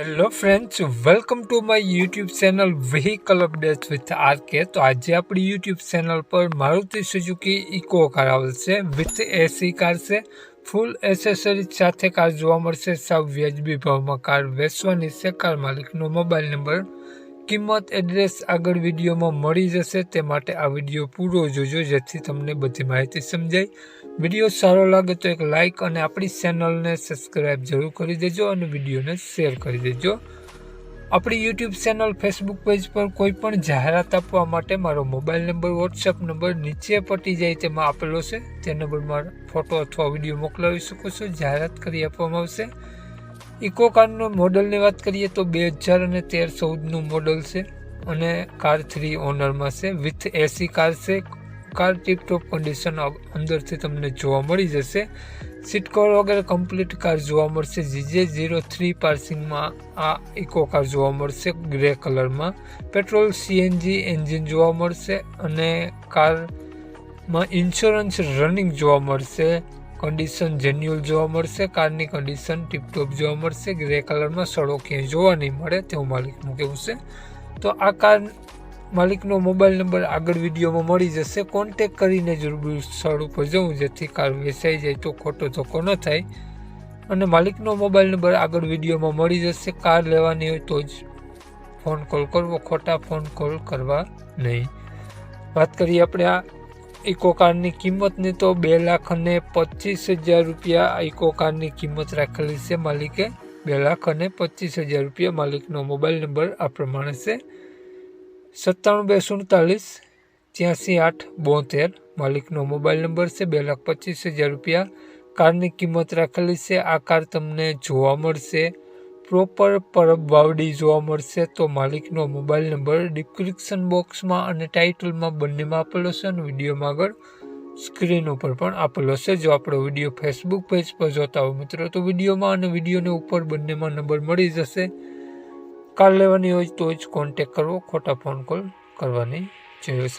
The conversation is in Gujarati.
Hello friends welcome to my YouTube channel vehicle update with RK તો આજે આપણી યુટ્યુબ ચેનલ પર મારુતિ સુઝુકી ઇકો કાર આવેલ છે વિથ એસી કાર છે ફૂલ એસેસરીઝ સાથે કાર જોવા મળશે. સાવ વ્યાજબી ભાવમાં કાર વેચવાની છે. કાર માલિકનો મોબાઈલ નંબર કિંમત એડ્રેસ આગળ વિડીયોમાં મળી જશે. તે માટે આ વીડિયો પૂરો જોજો, જેથી તમને બધી માહિતી સમજાય. વીડિયો સારો લાગે તો એક લાઇક અને આપણી ચેનલને સબસ્ક્રાઈબ જરૂર કરી દેજો અને વિડીયોને શેર કરી દેજો. આપણી યુટ્યુબ ચેનલ, ફેસબુક પેજ પર કોઈ પણ જાહેરાત આપવા માટે મારો મોબાઈલ નંબર, વોટ્સએપ નંબર નીચે પટી જાય તેમાં આપેલો છે. તે નંબર મારો ફોટો અથવા વીડિયો મોકલાવી શકો છો. જાહેરાત કરી આપવામાં આવશે. ઇકો કારનું મોડલની વાત કરીએ તો બે હજાર અને તેર ચૌદનું મોડલ છે અને કાર થ્રી ઓનરમાં છે. વિથ એસી કાર છે. કાર ટીપટોપ કન્ડિશન અંદરથી તમને જોવા મળી જશે. સીટ કવર વગેરે કમ્પ્લીટ કાર જોવા મળશે. જીજે ઝીરો થ્રી પાર્સિંગમાં આ ઇકો કાર જોવા મળશે ગ્રે કલરમાં. પેટ્રોલ સીએનજી એન્જિન જોવા મળશે અને કારમાં ઇન્સ્યોરન્સ રનિંગ જોવા મળશે. કન્ડિશન જેન્યુઅલ જોવા મળશે કારની કન્ડિશન ટીપટોપ જોવા મળશે ગ્રે કલરમાં સડો ક્યાંય જોવા નહીં મળે તેવું માલિકનું કહેવું છે. તો આ કાર માલિકનો મોબાઈલ નંબર આગળ વિડીયોમાં મળી જશે. કોન્ટેક કરીને જરૂર સ્થળ ઉપર જવું, જેથી કાર વેચાઈ જાય તો ખોટો ધોકો ન થાય. અને માલિકનો મોબાઈલ નંબર આગળ વિડીયોમાં મળી જશે. કાર લેવાની હોય તો જ ફોન કોલ કરવો, ખોટા ફોન કોલ કરવા નહીં. વાત કરીએ આપણે આ ઇકો કારની કિંમતની તો બે લાખ અને પચીસ હજાર રૂપિયા ઇકો કારની કિંમત રાખેલી છે માલિકે. બે લાખ અને પચીસ હજાર રૂપિયા માલિકનો મોબાઈલ નંબર આ પ્રમાણે છે. સત્તાણું બે સુડતાલીસ ત્યાંસી આઠ બોતેર માલિકનો મોબાઈલ નંબર છે. બે લાખ પચીસ હજાર રૂપિયા કારની કિંમત રાખેલી છે. આ કાર તમને જોવા મળશે. પ્રોપર પરબ વાવડી જોવા મળશે તો માલિકનો મોબાઈલ નંબર ડિસ્ક્રિપ્શન બોક્સમાં અને ટાઇટલમાં બંનેમાં આપેલો છે અને વિડીયોમાં આગળ સ્ક્રીન ઉપર પણ આપેલો છે. જો આપણો વીડિયો ફેસબુક પેજ પર જોતા હોય મિત્રો, તો વિડીયોમાં અને વિડીયોને ઉપર બંનેમાં નંબર મળી જશે. કાર લેવાની હોય તો જ કોન્ટેક કરવો. ખોટા ફોન કોલ કરવાની જય